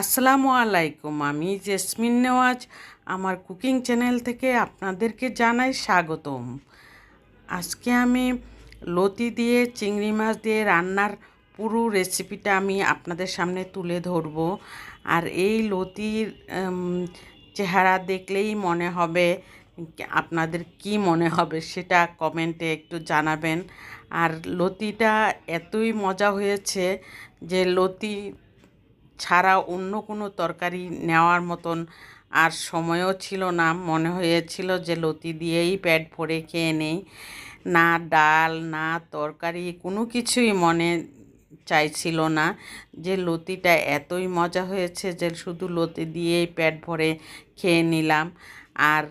আসসালামু আলাইকুম, আমি জেসমিন নেওয়াজ। আমার কুকিং চ্যানেল থেকে আপনাদেরকে জানাই স্বাগতম। আজকে আমি লতি দিয়ে, চিংড়ি মাছ দিয়ে রান্নার পুরো রেসিপিটা আমি আপনাদের সামনে তুলে ধরব। আর এই লতির চেহারা দেখলেই মনে হবে, আপনাদের কি মনে হবে সেটা কমেন্টে একটু জানাবেন। আর লতিটা এতই মজা হয়েছে যে লতি ছাড়া অন্য কোনো তরকারি নেওয়ার মতন আর সময়ও ছিল না। মনে হয়েছিল যে লতি দিয়েই পেট ভরে খেয়ে নেই। না ডাল, না তরকারি, কোনো কিছুই মনে চাইছিল না যে লতিটা এতই মজা হয়েছে যে শুধু লতি দিয়েই পেট ভরে খেয়ে নিলাম। আর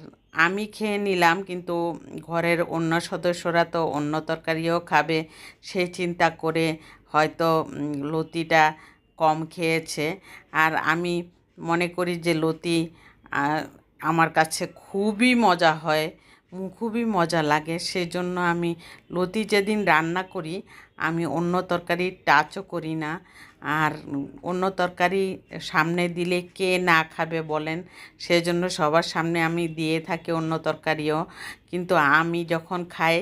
আমি খেয়ে নিলাম, কিন্তু ঘরের অন্য সদস্যরা তো অন্য তরকারিও খাবে সেই চিন্তা করে হয়তো লতিটা কম খেয়েছে। আর আমি মনে করি যে লতি আমার কাছে খুবই মজা হয় খুবই মজা লাগে। সেই জন্য আমি লতি যেদিন রান্না করি, আমি অন্য তরকারি টাচও করি না। আর অন্য তরকারি সামনে দিলে কে না খাবে বলেন, সেজন্য সবার সামনে আমি দিয়ে থাকি অন্য তরকারিও। কিন্তু আমি যখন খাই,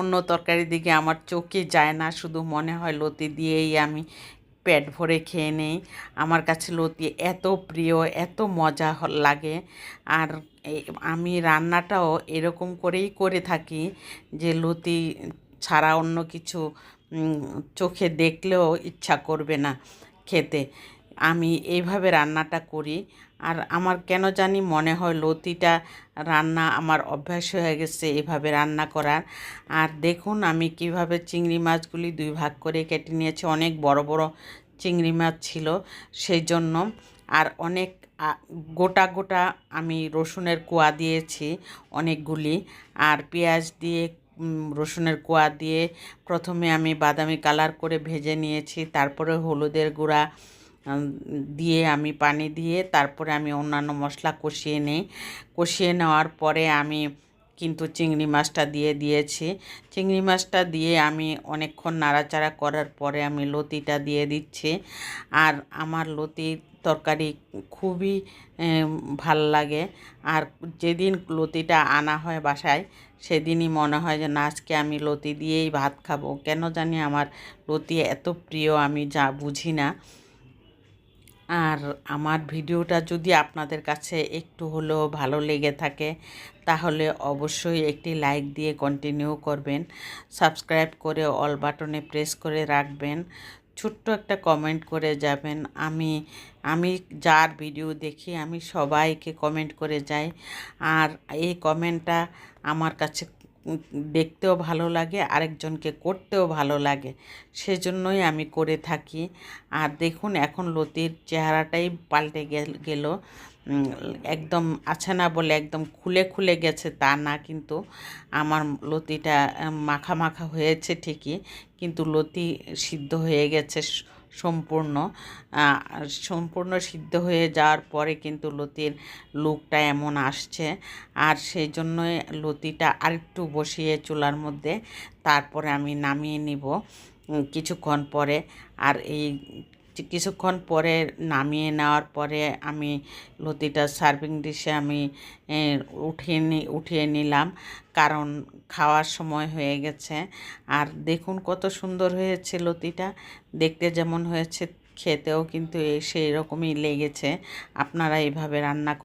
অন্য তরকারির দিকে আমার চোখে যায় না। শুধু মনে হয় লতি দিয়েই আমি পেট ভরে খেয়ে নেই। আমার কাছে লতি এত প্রিয়, এত মজা লাগে। আর আমি রান্নাটাও এরকম করেই করে থাকি যে লতি ছাড়া অন্য কিছু চোখে দেখলেও ইচ্ছা করবে না খেতে। আমি এইভাবে রান্নাটা করি। আর আমার কেন জানি মনে হয় লতিটা রান্না আমার অভ্যাস হয়ে গেছে এভাবে রান্না করার। আর দেখুন, আমি কীভাবে চিংড়ি মাছগুলি দুই ভাগ করে কেটে নিয়েছি। অনেক বড় বড় চিংড়ি মাছ ছিল সেই জন্য আর অনেক গোটা গোটা আমি রসুনের কোয়া দিয়েছি অনেকগুলি। আর পেঁয়াজ দিয়ে রসুনের কোয়া দিয়ে প্রথমে আমি বাদামি কালার করে ভেজে নিয়েছি। তারপরে হলুদের গুঁড়া দিয়ে আমি পানি দিয়ে তারপরে আমি অন্যান্য মশলা কষিয়ে নিই। কষিয়ে নেওয়ার পরে আমি কিন্তু চিংড়ি মাছটা দিয়ে দিয়েছি। চিংড়ি মাছটা দিয়ে আমি অনেকক্ষণ নাড়াচাড়া করার পরে আমি লতিটা দিয়ে দিচ্ছি। আর আমার লতির তরকারি খুবই ভালো লাগে। আর যেদিন লতিটা আনা হয় বাসায়, সেদিনই মনে হয় যে না, আজকে আমি লতি দিয়েই ভাত খাব। কেন জানি আমার লতি এত প্রিয়, আমি যা বুঝি না। আর আমার ভিডিওটা যদি আপনাদের কাছে একটু হলেও ভালো লেগে থাকে, তাহলে অবশ্যই একটি লাইক দিয়ে কন্টিনিউ করবেন। সাবস্ক্রাইব করে অল বাটনে প্রেস করে রাখবেন। ছোট্ট একটা কমেন্ট করে যাবেন। আমি আমি যার ভিডিও দেখি, আমি সবাইকে কমেন্ট করে যাই। আর এই কমেন্টটা আমার কাছে দেখতেও ভালো লাগে, আরেকজনকে করতেও ভালো লাগে। সেজন্যই আমি করে থাকি। আর দেখুন, এখন লতির চেহারাটাই পাল্টে গেল- একদম আছে না বলে একদম খুলে খুলে গেছে, তা না কিন্তু আমার লতিটা মাখা মাখা হয়েছে ঠিকই, কিন্তু লতি সিদ্ধ হয়ে গেছে সম্পূর্ণ সম্পূর্ণ সিদ্ধ হয়ে যাওয়ার পরে কিন্তু লতির লুকটা এমন আসছে। আর সেই জন্যই লতিটা আরেকটু বসিয়ে চুলার মধ্যে, তারপরে আমি নামিয়ে নিব। কিছুক্ষণ পরে। আর এই কিছুক্ষণ পরে নামিয়ে নেওয়ার পরে আমি লতিটা সার্ভিং ডিশে আমি উঠিয়ে নি, উঠিয়ে নিলাম। কারণ খাওয়ার সময় হয়ে গেছে। আর দেখুন কত সুন্দর হয়েছে লতিটা। দেখতে যেমন হয়েছে, খেতেও কিন্তু সেই রকমই লেগেছে। আপনারা এইভাবে রান্না